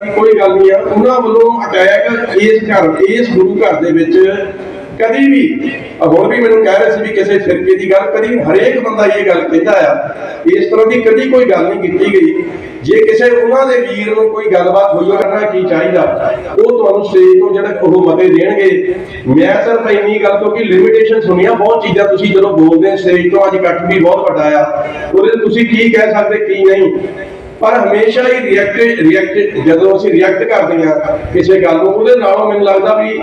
ਕੋਈ ਗੱਲ ਨਹੀਂ ਆ। ਉਹਨਾਂ ਵੱਲੋਂ ਅਟੈਕ ਇਸ ਘਰ, ਇਸ ਗੁਰੂ ਘਰ ਦੇ ਵਿੱਚ ਕਦੀ ਵੀ ਹੁਣ ਵੀ ਮੈਨੂੰ ਕਹਿ ਰਹੇ ਸੀ ਵੀ ਕਿਸੇ ਫਿਰਕੇ ਦੀ ਗੱਲ, ਕਦੀ ਹਰੇਕ ਬੰਦਾ ਇਹ ਗੱਲ ਕਹਿੰਦਾ ਆ, ਇਸ ਤਰ੍ਹਾਂ ਦੀ ਕਦੀ ਕੋਈ ਗੱਲ ਨਹੀਂ ਕੀਤੀ ਗਈ। ਜੇ ਕਿਸੇ ਉਹਨਾਂ ਦੇ ਵੀਰ ਨੂੰ ਕੋਈ ਗੱਲਬਾਤ ਹੋਈ ਹੋਵੇ ਕਰਨਾ ਕੀ ਚਾਹੀਦਾ? ਉਹ ਤੁਹਾਨੂੰ ਸਟੇਜ ਤੋਂ ਜਿਹੜਾ ਉਹ ਮਤੇ ਦੇਣਗੇ। ਮੈਂ ਸਿਰਫ ਇੰਨੀ ਗੱਲ ਤੋਂ ਲਿਮਿਟੇਸ਼ਨ ਸੁਣੀਆਂ, ਬਹੁਤ ਚੀਜ਼ਾਂ ਤੁਸੀਂ ਜਦੋਂ ਬੋਲਦੇ ਹੋ, ਸਟੇਜ ਤੋਂ ਅੱਜ ਇਕੱਠ ਵੀ ਬਹੁਤ ਵੱਡਾ ਆ। ਉਹਦੇ ਤੁਸੀਂ ਕੀ ਕਹਿ ਸਕਦੇ, ਕੀ ਨਹੀਂ? ਪਰ ਹਮੇਸ਼ਾ ਹੀ ਰਿਐਕਟ ਰਿਐਕਟ ਜਦੋਂ ਅਸੀਂ ਰਿਐਕਟ ਕਰਦੇ ਹਾਂ ਕਿਸੇ ਗੱਲ ਨੂੰ, ਉਹਦੇ ਨਾਲੋਂ ਮੈਨੂੰ ਲੱਗਦਾ ਵੀ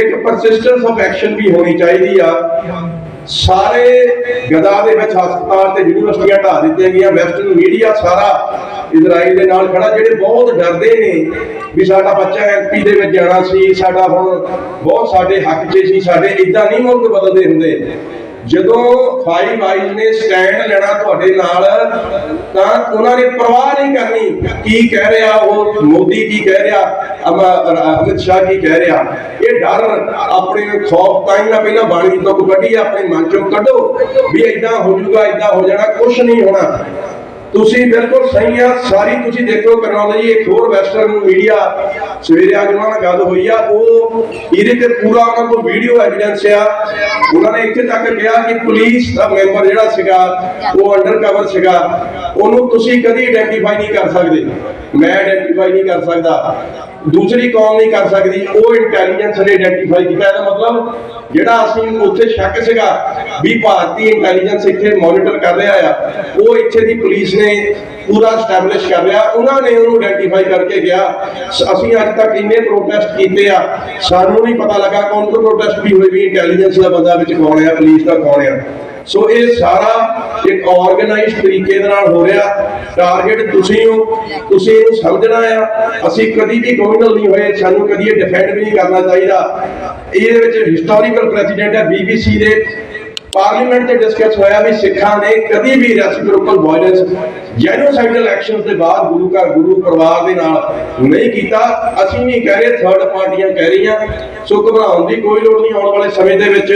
ਇੱਕ ਪਰਸਿਸਟੈਂਸ ਆਫ ਐਕਸ਼ਨ ਵੀ ਹੋਣੀ ਚਾਹੀਦੀ ਆ। ਸਾਰੇ ਗਦਾ ਦੇ ਵਿੱਚ ਹਸਪਤਾਲ ਤੇ ਯੂਨੀਵਰਸਿਟੀਆਂ ਢਾ ਦਿੱਤੀਆਂ ਗਈਆਂ, ਵੈਸਟਰਨ ਮੀਡੀਆ ਸਾਰਾ ਇਜ਼ਰਾਈਲ ਦੇ ਨਾਲ ਖੜਾ, ਜਿਹੜੇ ਬਹੁਤ ਡਰਦੇ ਨੇ ਵੀ ਸਾਡਾ ਬੱਚਾ ਐਮਪੀ ਦੇ ਵਿੱਚ ਜਾਣਾ ਸੀ, ਸਾਡਾ ਹੁਣ ਬਹੁਤ ਸਾਡੇ ਹੱਕ 'ਚ ਸੀ, ਸਾਡੇ ਇਦਾਂ ਨਹੀਂ ਮੁਲਕ ਬਦਲਦੇ ਹੁੰਦੇ। ਜਦੋਂ ਫਾਈਵ ਆਈਜ਼ ਨੇ ਸਟੈਂਡ ਲੈਣਾ ਤੁਹਾਡੇ ਨਾਲ, ਤਾਂ ਉਹਨਾਂ ਨੇ ਪਰਵਾਹ ਨਹੀਂ ਕਰਨੀ। ਕੀ ਕਹਿ ਰਿਹਾ ਉਹ? ਮੋਦੀ ਕੀ ਕਹਿ ਰਿਹਾ? ਅਮਿਤ ਸ਼ਾਹ ਕੀ ਕਹਿ ਰਿਹਾ? ਇਹ ਡਰ ਆਪਣੇ ਖੌਫ ਤਾਂ ਹੀ ਨਾ ਪਹਿਲਾਂ ਬਾਣੀ ਤੋਂ ਕੱਢੀ, ਆਪਣੇ ਮਨ ਚੋਂ ਕੱਢੋ ਵੀ ਇਦਾਂ ਹੋ ਜਾਊਗਾ ਇਦਾਂ ਹੋ ਜਾਣਾ ਕੁਝ ਨਹੀਂ ਹੋਣਾ। ਤੁਸੀਂ ਬਿਲਕੁਲ ਸਹੀ ਆ, ਸਾਰੀ ਤੁਸੀਂ ਦੇਖੋ ਕਰਨੌਲਜੀ ਇੱਕ ਹੋਰ ਵੈਸਟਰਨ ਮੀਡੀਆ ਸਵੇਰੇ ਅੱਜ ਉਹਨਾਂ ਨਾਲ ਗੱਲ ਹੋਈ ਆ, ਉਹ ਇਹਦੇ ਤੇ ਪੂਰਾ ਉਹਨਾਂ ਕੋਲ ਵੀਡੀਓ ਐਵੀਡੈਂਸ ਆ। ਉਹਨਾਂ ਨੇ ਇੱਥੇ ਤੱਕ ਕਿਹਾ ਕਿ ਪੁਲਿਸ ਦਾ ਮੈਂਬਰ ਜਿਹੜਾ ਸੀਗਾ, ਉਹ ਅੰਡਰ ਕਵਰ ਸੀਗਾ। ਉਹਨੂੰ ਤੁਸੀਂ ਕਦੀ ਆਇਡੈਂਟੀਫਾਈ ਨਹੀਂ ਕਰ ਸਕਦੇ। ਮੈਂ ਆਇਡੈਂਟੀਫਾਈ ਨਹੀਂ ਕਰ ਸਕਦਾ। ਦੂਸਰੀ ਕੌਮ ਨਹੀਂ ਕਰ ਸਕਦੀ, ਉਹ ਇੰਟੈਲੀਜੈਂਸ ਨੇ ਆਇਡੈਂਟੀਫਾਈ ਕੀਤਾ। ਇਹਦਾ ਮਤਲਬ ਜਿਹੜਾ ਅਸੀਂ ਉੱਥੇ ਸ਼ੱਕ ਸੀਗਾ ਵੀ ਭਾਰਤੀ ਇੰਟੈਲੀਜੈਂਸ ਇੱਥੇ ਮੋਨੀਟਰ ਕਰ ਰਿਹਾ ਆ, ਉਹ ਇੱਥੇ ਦੀ ਪੁਲਿਸ ਨੇ ਪੂਰਾ ਸਟੈਬਲਿਸ਼ ਕਰ ਲਿਆ। ਉਹਨਾਂ ਨੇ ਉਹਨੂੰ ਆਇਡੈਂਟੀਫਾਈ ਕਰਕੇ ਗਿਆ ਅਸੀਂ ਅੱਜ ਤੱਕ ਇੰਨੇ ਪ੍ਰੋਟੈਸਟ ਕੀਤੇ ਆ, ਸਾਨੂੰ ਨਹੀਂ ਪਤਾ ਲੱਗਾ ਕੌਣ ਤੋਂ ਪ੍ਰੋਟੈਸਟ ਵੀ ਹੋਈ ਵੀ ਇੰਟੈਲੀਜੈਂਸ ਦਾ ਬੰਦਾ ਵਿੱਚ ਕੌਣ ਆ ਪੁਲਿਸ ਦਾ ਕੌਣ ਆ। ਸੋ ਇਹ ਸਾਰਾ ਇੱਕ ਆਰਗੇਨਾਈਜ਼ਡ ਤਰੀਕੇ ਦੇ ਨਾਲ ਹੋ ਰਿਹਾ। ਟਾਰਗੇਟ ਤੁਸੀਂ ਹੋ, ਤੁਸੀਂ ਇਹਨੂੰ ਸਮਝਣਾ ਆ। ਅਸੀਂ ਕਦੀ ਵੀ ਕਮਿਊਨਲ ਨਹੀਂ ਹੋਏ, ਸਾਨੂੰ ਕਦੀ ਇਹ ਡਿਫੈਂਡ ਵੀ ਨਹੀਂ ਕਰਨਾ ਚਾਹੀਦਾ। ਇਹਦੇ ਵਿੱਚ ਹਿਸਟੋਰੀਕਲ ਪ੍ਰੈਜ਼ੀਡੈਂਟ ਹੈ ਬੀਬੀਸੀ ਦੇ ਪਾਰਲੀਮੈਂਟ ਤੇ ਡਿਸਕਸ ਹੋਇਆ ਵੀ ਸਿੱਖਾਂ ਨੇ ਕਦੀ ਵੀ ਰੈਸਿਪਰੋਕਲ ਵਾਇਲੈਂਸ ਜੈਨੋਸਾਈਡਲ ਐਕਸ਼ਨਸ ਦੇ ਬਾਅਦ ਗੁਰੂ ਘਰ, ਗੁਰੂ ਪਰਿਵਾਰ ਦੇ ਨਾਲ ਨਹੀਂ ਕੀਤਾ। ਅਸੀਂ ਨਹੀਂ ਕਹਿ ਰਹੇ ਥਰਡ ਪਾਰਟੀਆਂ ਕਹਿ ਰਹੀਆਂ। ਸੋ ਘਬਰਾਉਣ ਦੀ ਕੋਈ ਲੋੜ ਨਹੀਂ, ਆਉਣ ਵਾਲੇ ਸਮੇਂ ਦੇ ਵਿੱਚ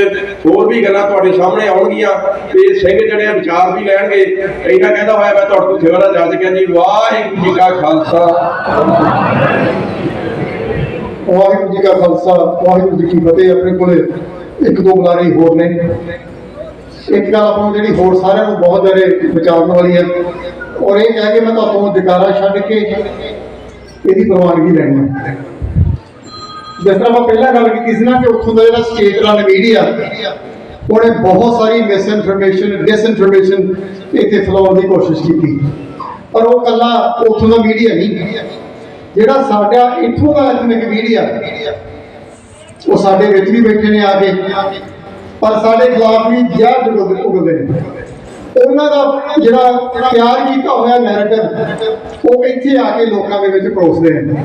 ਹੋਰ ਵੀ ਗੱਲਾਂ ਤੁਹਾਡੇ ਸਾਹਮਣੇ ਆਉਣਗੀਆਂ ਤੇ ਸਿੰਘ ਜਿਹੜੇ ਵਿਚਾਰ ਵੀ ਲੈਣਗੇ। ਇਹਨਾਂ ਕਹਿੰਦਾ ਹੋਇਆ ਮੈਂ ਤੁਹਾਡੇ ਕੋਲ ਸੇਵਾ ਦਾ ਜੱਜ ਕਹਿੰਦਾ ਵਾਹਿਗੁਰੂ ਜੀ ਕਾ ਖਾਲਸਾ। ਵਾਹਿਗੁਰੂ ਜੀ ਕਾ ਖਾਲਸਾ। ਵਾਹਿਗੁਰੂ ਜੀ ਕੀ ਫਤਿਹ। ਆਪਣੇ ਕੋਲੇ ਇੱਕ ਦੋ ਬੁਲਾਰੇ ਹੋਰ ਨੇ। ਇੱਕ ਗੱਲ ਆਪਾਂ ਨੂੰ ਜਿਹੜੀ ਹੋਰ ਸਾਰਿਆਂ ਨੂੰ ਬਹੁਤ ਜ਼ਿਆਦਾ ਵਿਚਾਰਨ ਵਾਲੀ ਹੈ। ਔਰ ਇਹ ਕਹਿ ਕੇ ਮੈਂ ਤੁਹਾਨੂੰ ਅਧਿਕਾਰਾ ਛੱਡ ਕੇ ਇਹਦੀ ਪ੍ਰਵਾਨਗੀ ਲੈਣੀ ਹੈ। ਜਿਸ ਤਰ੍ਹਾਂ ਮੈਂ ਪਹਿਲਾਂ ਗੱਲ ਕੀਤੀ ਸੀ ਨਾ ਕਿ ਉੱਥੋਂ ਦਾ ਜਿਹੜਾ ਸਟੇਟ ਰਨ ਮੀਡੀਆ ਉਹਨੇ ਬਹੁਤ ਸਾਰੀ ਮਿਸਇਨਫੋਰਮੇਸ਼ਨ ਡਿਸਇਨਫੋਰਮੇਸ਼ਨ ਇੱਥੇ ਫੈਲਾਉਣ ਦੀ ਕੋਸ਼ਿਸ਼ ਕੀਤੀ। ਪਰ ਉਹ ਕੱਲਾ ਉੱਥੋਂ ਦਾ ਮੀਡੀਆ ਨਹੀਂ। ਜਿਹੜਾ ਸਾਡਾ ਇੱਥੋਂ ਦਾ ਐਥਨਿਕ ਮੀਡੀਆ ਉਹ ਸਾਡੇ ਵਿੱਚ ਵੀ ਬੈਠੇ ਨੇ ਆ ਕੇ। ਪਰ ਸਾਡੇ ਖਿਲਾਫ ਵੀ ਜ਼ਹਿਰ ਉਗਲਦੇ ਉਗਲਦੇ ਨੇ। ਉਹਨਾਂ ਦਾ ਜਿਹੜਾ ਤਿਆਰ ਕੀਤਾ ਹੋਇਆ ਨੈਰੇਟਿਵ ਉਹ ਇੱਥੇ ਆ ਕੇ ਲੋਕਾਂ ਦੇ ਵਿੱਚ ਪਰੋਸਦੇ ਨੇ।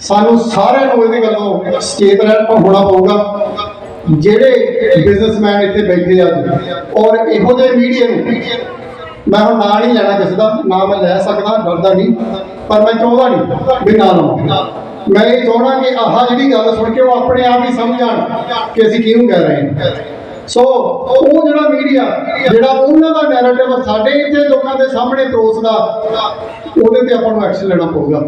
ਸਾਨੂੰ ਸਾਰਿਆਂ ਨੂੰ ਇਹਦੇ ਗੱਲੋਂ ਸਟੇਟ ਰਹਿ ਹੋਣਾ ਪਊਗਾ। ਜਿਹੜੇ ਬਿਜ਼ਨਸਮੈਨ ਇੱਥੇ ਬੈਠੇ ਆ, ਔਰ ਇਹੋ ਜਿਹੇ ਮੀਡੀਆ ਨੂੰ ਮੈਂ ਹੁਣ ਨਾਂ ਨਹੀਂ ਲੈਣਾ ਕਿਸੇ ਦਾ, ਨਾਂ ਮੈਂ ਲੈ ਸਕਦਾ, ਡਰਦਾ ਨਹੀਂ। ਪਰ ਮੈਂ ਚਾਹੁੰਦਾ ਨਹੀਂ ਵੀ ਨਾਂ ਲਵਾਂ ਮੈਂ ਇਹ ਚਾਹਣਾ ਕਿ ਆਹ ਜਿਹੜੀ ਗੱਲ ਸੁਣ ਕੇ ਉਹ ਆਪਣੇ ਆਪ ਹੀ ਸਮਝ ਜਾਣ ਕਿ ਅਸੀਂ ਕਿਹਨੂੰ ਕਹਿ ਰਹੇ ਹਾਂ। ਸੋ ਉਹ ਜਿਹੜਾ ਮੀਡੀਆ ਜਿਹੜਾ ਉਹਨਾਂ ਦਾ ਨੈਰੇਟਿਵ ਸਾਡੇ ਇੱਥੇ ਲੋਕਾਂ ਦੇ ਸਾਹਮਣੇ ਪਰੋਸਦਾ, ਉਹਦੇ ਤੇ ਆਪਾਂ ਨੂੰ ਐਕਸ਼ਨ ਲੈਣਾ ਪਊਗਾ।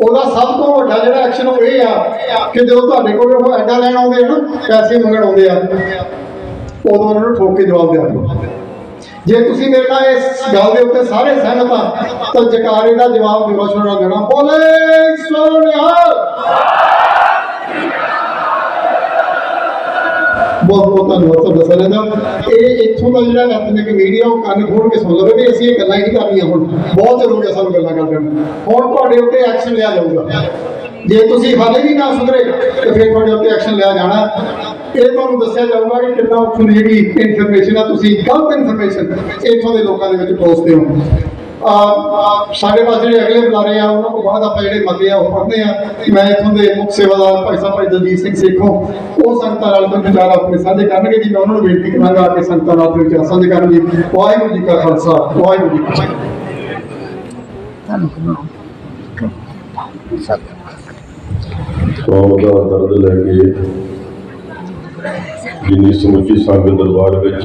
ਉਹਦਾ ਸਭ ਤੋਂ ਵੱਡਾ ਜਿਹੜਾ ਐਕਸ਼ਨ ਉਹ ਇਹ ਆ ਕਿ ਜਦੋਂ ਤੁਹਾਡੇ ਕੋਲ ਉਹ ਐਡਾ ਲੈਣ ਆਉਂਦੇ ਆ ਨਾ, ਪੈਸੇ ਮੰਗਣ ਆਉਂਦੇ ਆ, ਉਦੋਂ ਉਹਨਾਂ ਨੂੰ ਠੋਕ ਕੇ ਜਵਾਬ ਦਿਆ ਦਿਓ। ਜੇ ਤੁਸੀਂ ਮੇਰੇ ਨਾਲ ਇਸ ਗੱਲ ਦੇ ਉੱਤੇ ਸਾਰੇ ਸਹਿਮਤ ਆ, ਤਾਂ ਜਕਾਰੇ ਦਾ ਜਵਾਬ ਦਿਓ ਰੋਸ਼ਨ ਦੇਣਾ, ਬੋਲੇ ਸੋਨਿਆ ਬਹੁਤ ਬਹੁਤ ਧੰਨਵਾਦ ਤੁਹਾਡਾ ਸਾਰਿਆਂ ਦਾ। ਇਹ ਇੱਥੋਂ ਦਾ ਜਿਹੜਾ ਐਥਨਿਕ ਮੀਡੀਆ ਉਹ ਕੰਨ ਖੋਲ ਕੇ ਸੁਣ ਲਵੇ ਵੀ ਅਸੀਂ ਇਹ ਗੱਲਾਂ ਹੀ ਨਹੀਂ ਕਰਨੀਆਂ ਹੁਣ। ਬਹੁਤ ਜ਼ਰੂਰੀ ਹੋ ਸਾਨੂੰ ਗੱਲਾਂ ਕਰਦੇ ਨੂੰ। ਹੁਣ ਤੁਹਾਡੇ ਉੱਤੇ ਐਕਸ਼ਨ ਲਿਆ ਜਾਊਗਾ। ਜੇ ਤੁਸੀਂ ਹਾਲੇ ਵੀ ਨਾ ਸੁਧਰੇ ਤੇ ਫਿਰ ਤੁਹਾਡੇ ਉੱਤੇ ਐਕਸ਼ਨ ਲਿਆ ਜਾਣਾ। ਇਹ ਤੁਹਾਨੂੰ ਦੱਸਿਆ ਜਾਊਗਾ ਕਿ ਕਿੰਨਾ ਉੱਥੋਂ ਦੀ ਜਿਹੜੀ ਇਨਫੋਰਮੇਸ਼ਨ ਆ ਤੁਸੀਂ ਗਲਤ ਇਨਫੋਰਮੇਸ਼ਨ ਇੱਥੋਂ ਦੇ ਲੋਕਾਂ ਦੇ ਵਿੱਚ ਪਰੋਸਦੇ ਹੋ ਆ ਸਾਡੇ ਪਾਸ ਜਿਹੜੇ ਅਗਲੇ ਬੁਲਾਰੇ ਆ ਉਹਨਾਂ ਤੋਂ ਬਾਅਦ ਆਪਾਂ ਜਿਹੜੇ ਮਤੇ ਆ ਉਹ ਪੜ੍ਹਦੇ ਆ ਮੈਂ ਇੱਥੋਂ ਦੇ ਮੁੱਖ ਸੇਵਾਦਾਰ ਭਾਈ ਸਾਹਿਬ ਭਾਈ ਦਲਜੀਤ ਸਿੰਘ ਸੇਖੋਂ ਉਹ ਸੰਗਤਾਂ ਨਾਲ ਤੋਂ ਵਿਚਾਰ ਆਪਣੇ ਸਾਂਝੇ ਕਰਨਗੇ ਜੀ। ਮੈਂ ਉਹਨਾਂ ਨੂੰ ਬੇਨਤੀ ਕਰਾਂਗਾ ਕਿ ਸੰਗਤਾਂ ਨਾਲ ਆਪਣੇ ਵਿਚਾਰ ਸਾਂਝੇ ਕਰਨ ਜੀ। ਵਾਹਿਗੁਰੂ ਜੀ ਕਾ ਖਾਲਸਾ ਵਾਹਿਗੁਰੂ ਜੀ ਕੀ ਫਤਿਹ। ਕੌਮ ਦਾ ਦਰਦ ਲੈ ਕੇ ਜਿੰਨੀ ਸਮੁੱਚੀ ਸੰਗਤ ਦਰਬਾਰ ਵਿੱਚ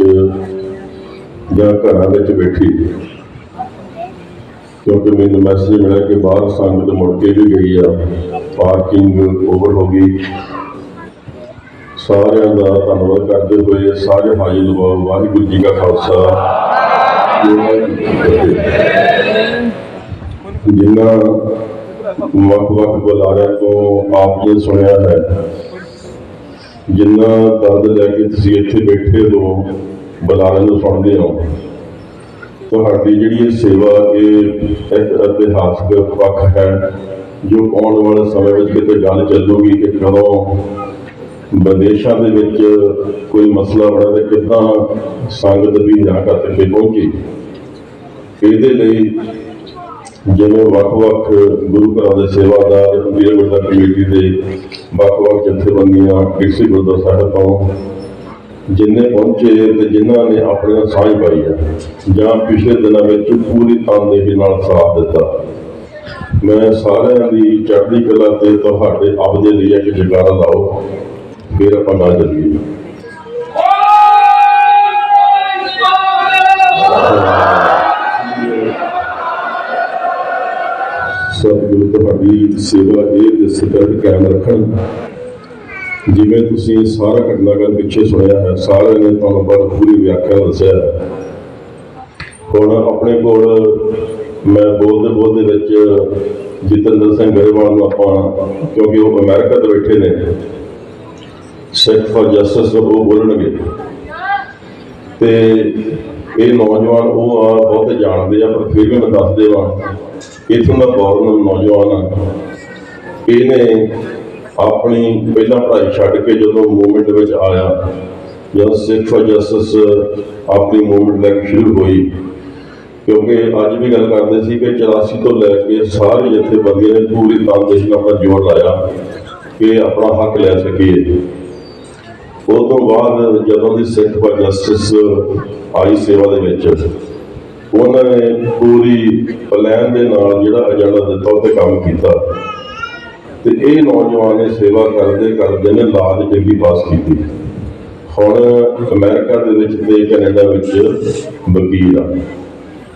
ਜਾਂ ਘਰਾਂ ਵਿੱਚ ਬੈਠੀ ਕਿਉਂਕਿ ਮੈਨੂੰ ਮੈਸੇਜ ਮਿਲਿਆ ਕਿ ਬਾਹਰ ਸੰਗਤ ਮੁੜ ਕੇ ਵੀ ਗਈ ਆ ਪਾਰਕਿੰਗ ਓਵਰ ਹੋ ਗਈ। ਸਾਰਿਆਂ ਦਾ ਧੰਨਵਾਦ ਕਰਦੇ ਹੋਏ ਸਾਰੇ ਹਾਜ਼ਰ ਲਵਾਓ ਵਾਹਿਗੁਰੂ ਜੀ ਕਾ ਖਾਲਸਾ। ਜਿਨ੍ਹਾਂ ਵੱਖ-ਵੱਖ ਬੁਲਾਰਿਆਂ ਤੋਂ ਆਪ ਨੇ ਸੁਣਿਆ ਹੈ। ਜਿੰਨਾ ਦਰਦ ਲੈ ਕੇ ਤੁਸੀਂ ਇੱਥੇ ਬੈਠੇ ਹੋ, ਬੁਲਾਰਿਆਂ ਨੂੰ ਸੁਣਦੇ ਹੋ, ਤੁਹਾਡੀ ਜਿਹੜੀ ਇਹ ਸੇਵਾ, ਇਹ ਇੱਕ ਇਤਿਹਾਸਕ ਪੱਖ ਹੈ, ਜੋ ਆਉਣ ਵਾਲੇ ਸਮੇਂ ਵਿੱਚ ਕਿਤੇ ਗੱਲ ਚੱਲੂਗੀ ਕਿ ਕਦੋਂ ਵਿਦੇਸ਼ਾਂ ਦੇ ਵਿੱਚ ਕੋਈ ਮਸਲਾ ਬਣਾ ਤੇ ਕਿੱਦਾਂ ਸੰਗਤ ਵੀ ਜਾ ਕਰ ਪਹੁੰਚੀ। ਇਹਦੇ ਲਈ ਜਿਵੇਂ ਵੱਖ-ਵੱਖ ਗੁਰੂ ਘਰਾਂ ਦੇ ਸੇਵਾਦਾਰ ਵੀਰ ਗੁਰਦਾ ਕਮੇਟੀ ਦੇ ਵੱਖ-ਵੱਖ ਜਥੇਬੰਦੀਆਂ ਕਿਸੇ ਗੁਰਦੁਆਰਾ ਸਾਹਿਬ ਤੋਂ ਜਿੰਨੇ ਪਹੁੰਚੇ ਤੇ ਜਿਨ੍ਹਾਂ ਨੇ ਆਪਣੀ ਸਾਂਝ ਪਾਈ ਹੈ ਜਾਂ ਪਿਛਲੇ ਦਿਨਾਂ ਵਿੱਚ ਪੂਰੀ ਤਨਦੇਹੀ ਨਾਲ ਸਾਥ ਦਿੱਤਾ। ਮੈਂ ਸਾਰਿਆਂ ਦੀ ਚੜ੍ਹਦੀ ਕਲਾ ਤੇ ਤੁਹਾਡੇ ਆਪਦੇ ਲਈ ਇੱਕ ਜਗਾਰਾ ਲਾਓ, ਫਿਰ ਆਪਾਂ ਨਾਲ ਚੱਲੀਏ। ਸਤਿਗੁਰੂ ਸੇਵਾ ਇਹ ਤੇ ਸਿਕਰਟ ਕਾਇਮ ਰੱਖਣ। ਜਿਵੇਂ ਤੁਸੀਂ ਸਾਰਾ ਘਟਨਾਕ੍ਰਮ ਪਿੱਛੇ ਸੁਣਿਆ ਹੈ, ਸਾਰਿਆਂ ਨੇ ਤੁਹਾਨੂੰ ਬੜਾ ਪੂਰੀ ਵਿਆਖਿਆ ਦੱਸਿਆ ਹੁਣ ਆਪਣੇ ਕੋਲ ਮੈਂ ਬੋਲਦੇ ਬੋਲਦੇ ਵਿੱਚ ਜਤਿੰਦਰ ਸਿੰਘ ਗਰੇਵਾਲ ਨੂੰ ਆਪਾਂ, ਕਿਉਂਕਿ ਉਹ ਅਮਰੀਕਾ ਤੋਂ ਬੈਠੇ ਨੇ, ਸਿੱਖ ਫॉर ਜਸਟਿਸ ਉਹ ਬੋਲਣਗੇ। ਤੇ ਇਹ ਨੌਜਵਾਨ ਉਹ ਆ, ਬਹੁਤ ਜਾਣਦੇ ਆ, ਪਰ ਫਿਰ ਵੀ ਮੈਂ ਦੱਸ ਦੇਵਾਂ ਇਥੋਂ ਦਾ ਬਹੁਤ ਨੌਜਵਾਨ ਆ। ਇਹਨੇ ਆਪਣੀ ਪਹਿਲਾਂ ਪੜ੍ਹਾਈ ਛੱਡ ਕੇ ਜਦੋਂ ਮੂਵਮੈਂਟ ਵਿੱਚ ਆਇਆ, ਜਦੋਂ ਸਿੱਖ ਫॉर ਜਸਟਿਸ ਆਪਣੀ ਮੂਵਮੈਂਟ ਲੈ ਕੇ ਸ਼ੁਰੂ ਹੋਈ, ਕਿਉਂਕਿ ਅੱਜ ਵੀ ਗੱਲ ਕਰਦੇ ਸੀ ਕਿ 84 ਤੋਂ ਲੈ ਕੇ ਸਾਰੇ ਜਥੇਬੰਦੀਆਂ ਨੇ ਪੂਰੀ ਤਨਦੇਹੀ ਨਾਲ ਆਪਣਾ ਜੋਰ ਲਾਇਆ ਕਿ ਆਪਣਾ ਹੱਕ ਲੈ ਸਕੀਏ। ਉਸ ਤੋਂ ਬਾਅਦ ਜਦੋਂ ਦੀ ਸਿੱਖ ਫॉर ਜਸਟਿਸ ਆਈ ਸੇਵਾ ਦੇ ਵਿੱਚ ਉਹਨਾਂ ਨੇ ਪੂਰੀ ਪਲਾਨ ਦੇ ਨਾਲ ਜਿਹੜਾ ਏਜੰਡਾ ਦਿੱਤਾ, ਉਹ ਤੇ ਕੰਮ ਕੀਤਾ। ਤੇ ਇਹ ਨੌਜਵਾਨ ਨੇ ਸੇਵਾ ਕਰਦੇ ਕਰਦੇ ਨੇ ਲਾਜ ਡਿਗਰੀ ਪਾਸ ਕੀਤੀ। ਹੁਣ ਅਮਰੀਕਾ ਦੇ ਵਿੱਚ ਤੇ ਕੈਨੇਡਾ ਵਿੱਚ ਵਕੀਲ ਆ।